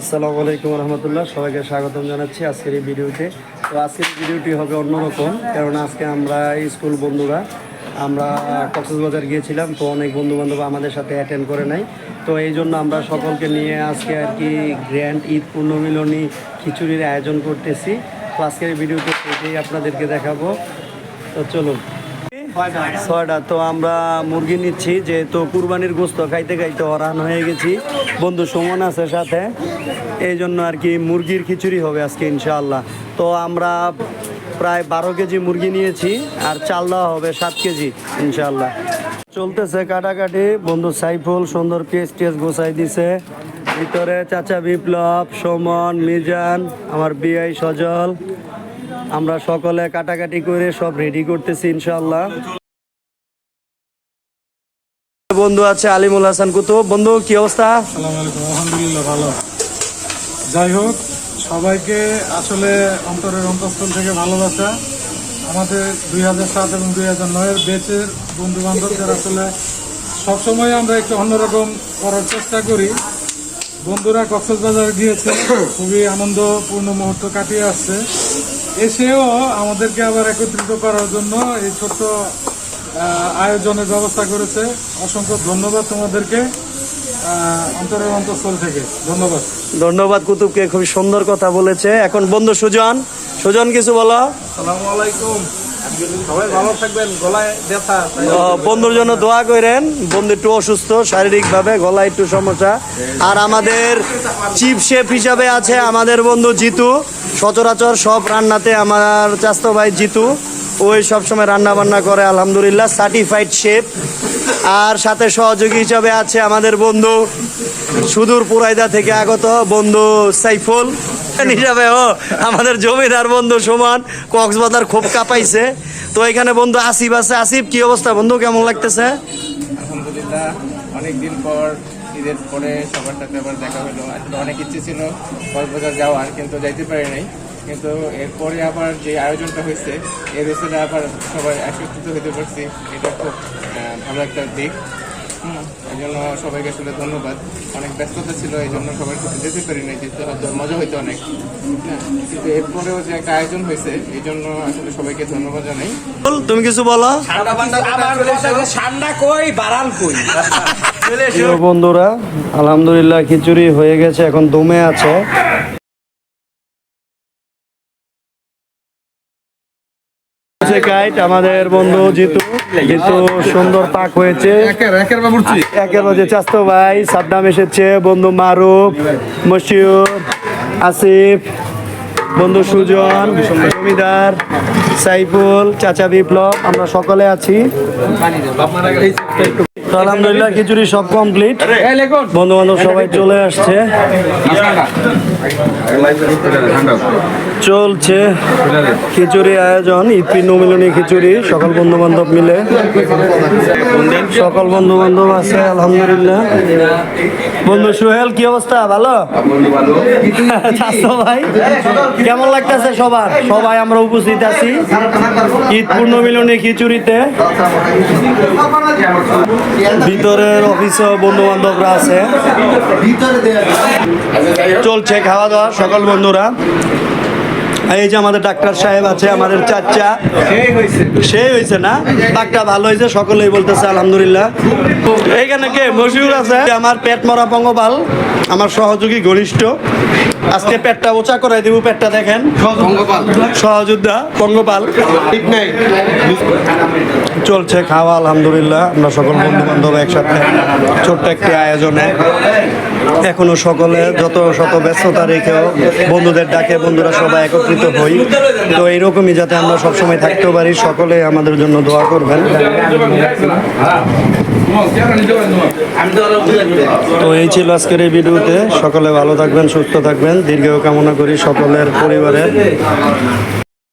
আসসালামু আলাইকুম রহমতুল্লাহ, সবাইকে স্বাগতম জানাচ্ছি আজকের এই ভিডিওতে। তো আজকের ভিডিওটি হবে অন্যরকম কারণ আজকে আমরা স্কুল বন্ধুরা, আমরা কক্সবাজার গিয়েছিলাম, তো অনেক বন্ধু বান্ধব আমাদের সাথে অ্যাটেন্ড করে নাই। তো এই জন্য আমরা সকলকে নিয়ে আজকে আর কি গ্র্যান্ড ঈদ পূর্ণমিলনী খিচুড়ির আয়োজন করতেছি। তো আজকের ভিডিওতে সেটাই আপনাদেরকে দেখাবো। তো চলুন। ছয়টা। তো আমরা মুরগি নিচ্ছি, যেহেতু কুরবানির গোস্ত খাইতে খাইতে হরান হয়ে গেছি। বন্ধু সুমন আছে সাথে। এই জন্য আর কি মুরগির খিচুড়ি হবে আজকে, ইনশাআল্লাহ। তো আমরা প্রায় বারো কেজি মুরগি নিয়েছি, আর চাল দেওয়া হবে সাত কেজি, ইনশাআল্লাহ। চলতেছে কাটাকাটি। বন্ধু সাইফুল সুন্দর পেস্ট টেস্ট গোছাই দিছে। ভিতরে চাচা বিপ্লব, সুমন, মিজান, আমার বিআই সজল। আমরা সকলে কাটাকাটি করে সব রেডি করতেছি ইনশাল্লাহ বন্ধু আছে আলিমুল হাসান কুতুব। বন্ধু, কি অবস্থা? আলহামদুলিল্লাহ, ভালো। যাই হোক, সবাইকে আসলে অন্তরের অন্তঃস্থল থেকে ভালোবাসা। আমাদের দুই হাজার সাত এবং দুই হাজার নয়ের বেচের বন্ধু বান্ধবদের আসলে সবসময় আমরা একটু অন্যরকম করার চেষ্টা করি। বন্ধুরা কক্সবাজার গিয়েছে, খুবই আনন্দপূর্ণ মুহূর্ত কাটিয়ে আসছে। এসেও আমাদেরকে আবার একত্রিত করার জন্য এই ছোট্ট আয়োজনের ব্যবস্থা করেছে। অসংখ্য ধন্যবাদ তোমাদেরকে আহ, অন্তরের অন্তঃস্থল থেকে। ধন্যবাদ। ধন্যবাদ কুতুবকে খুব সুন্দর কথা বলেছে। এখন বন্ধু সুজন সুজন কিছু বলো। সালাম আলাইকুম। সবাই ভালো থাকবেন গলায় ব্যথা বন্ধুর জন্য দোয়া করেন বন্ধু একটু অসুস্থ শারীরিকভাবে গলায় একটু সমস্যা। আর আমাদের চিফ শেফ হিসাবে আছে আমাদের বন্ধু জিতু সচরাচর সব রান্নাতে আমার চাস্ত ভাই জিতু ওই সবসময় রান্না বান্না করে আলহামদুলিল্লাহ সার্টিফাইড শেফ আর সাথে সহযোগী হিসাবে আছে আমাদের বন্ধু সুদূর পুরাইদা থেকে আগত বন্ধু সাইফুল। হিসাবে, ও, আমাদের জমিদার বন্ধু সমান, কক্সবাজার খুব কাঁপাইছে। তো এখানে বন্ধু আসিফ আছে। আসিফ, কি অবস্থা বন্ধু? কেমন লাগতেছে? অনেকদিন পর, ঈদের পরে সবার সাথে আবার দেখা হলো। অনেক ইচ্ছে ছিল, কক্সবাজার যাওয়ার, কিন্তু যাইতে পারি নাই। কিন্তু এরপরে আবার যে আয়োজনটা হয়েছে এর পেছনে আবার সবাই একত্রিত হতে পারছি। এটা খুব ভালো একটা দিক। এই জন্য সবাইকে আসলে ধন্যবাদ। অনেক ব্যস্ততা ছিল এই জন্য সবার সাথে যেতে পারি নাই যেতে হয়তো মজা হইতো অনেক। হ্যাঁ কিন্তু এরপরেও যে একটা আয়োজন হয়েছে এই জন্য আসলে সবাইকে ধন্যবাদ জানাই। তুমি কিছু বলো? ঠান্ডা কই? বাড়াল কই বন্ধুরা আলহামদুলিল্লাহ খিচুড়ি হয়ে গেছে এখন দমে আছে। হচ্ছে কাইট আমাদের বন্ধু জিতু। জিতু সুন্দর পাক হয়েছে। একের মধ্যে চাস্তো ভাই সাদ্দাম এসেছে বন্ধু মারুফ মশিউর আসিফ বন্ধু সুজন জমিদার সাইফুল চাচা বিপ্লব আমরা সকলে আছি। তো আলহামদুলিল্লাহ খিচুড়ি সব কমপ্লিট বন্ধু বান্ধব সবাই চলে আসছে। চলছে খিচুড়ি আয়োজন ঈদ নমিলনী খিচুড়ি সকল বন্ধু বান্ধব মিলে। সকল বন্ধু বান্ধব আছে আলহামদুলিল্লাহ। বন্ধু সোহেল কি অবস্থা? ভালো? ভাই কেমন লাগতেছে সবার? সবাই আমরা উপস্থিত আছি ঈদ পূর্ণমিলনী খিচুড়িতে। ভিতরের অফিসে বন্ধু বান্ধবরা আছে। চলছে খাওয়া দাওয়া সকল বন্ধুরা। এই যে আমাদের ডাক্তার সাহেব আছে আমাদের চাচা। সেই হয়েছে না? ডাক্তার ভালো হয়েছে সকলেই বলতেছে আলহামদুলিল্লাহ। এইখানে কে? মশিউর আছে। আমার পেট মরা পঙ্গপাল আমার সহযোগী ঘনিষ্ঠ। আজকে পেটটা উঁচা করে দিব পেটটা দেখেন। সহযোদ্ধা পঙ্গপাল। ঠিক নাই। চলছে খাওয়া আলহামদুলিল্লাহ। আমরা সকল বন্ধু বান্ধব একসাথে ছোট্ট একটি আয়োজনে। এখনও সকলে যত শত ব্যস্ততা রেখেও বন্ধুদের ডাকে বন্ধুরা সবাই একত্রিত হই। তো এইরকমই যাতে আমরা সবসময় থাকতে পারি, সকলে আমাদের জন্য দোয়া করবেন। তো এই ছিল আজকের এই ভিডিওতে। সকলে ভালো থাকবেন, সুস্থ থাকবেন। দীর্ঘ কামনা করি সকলের পরিবারের।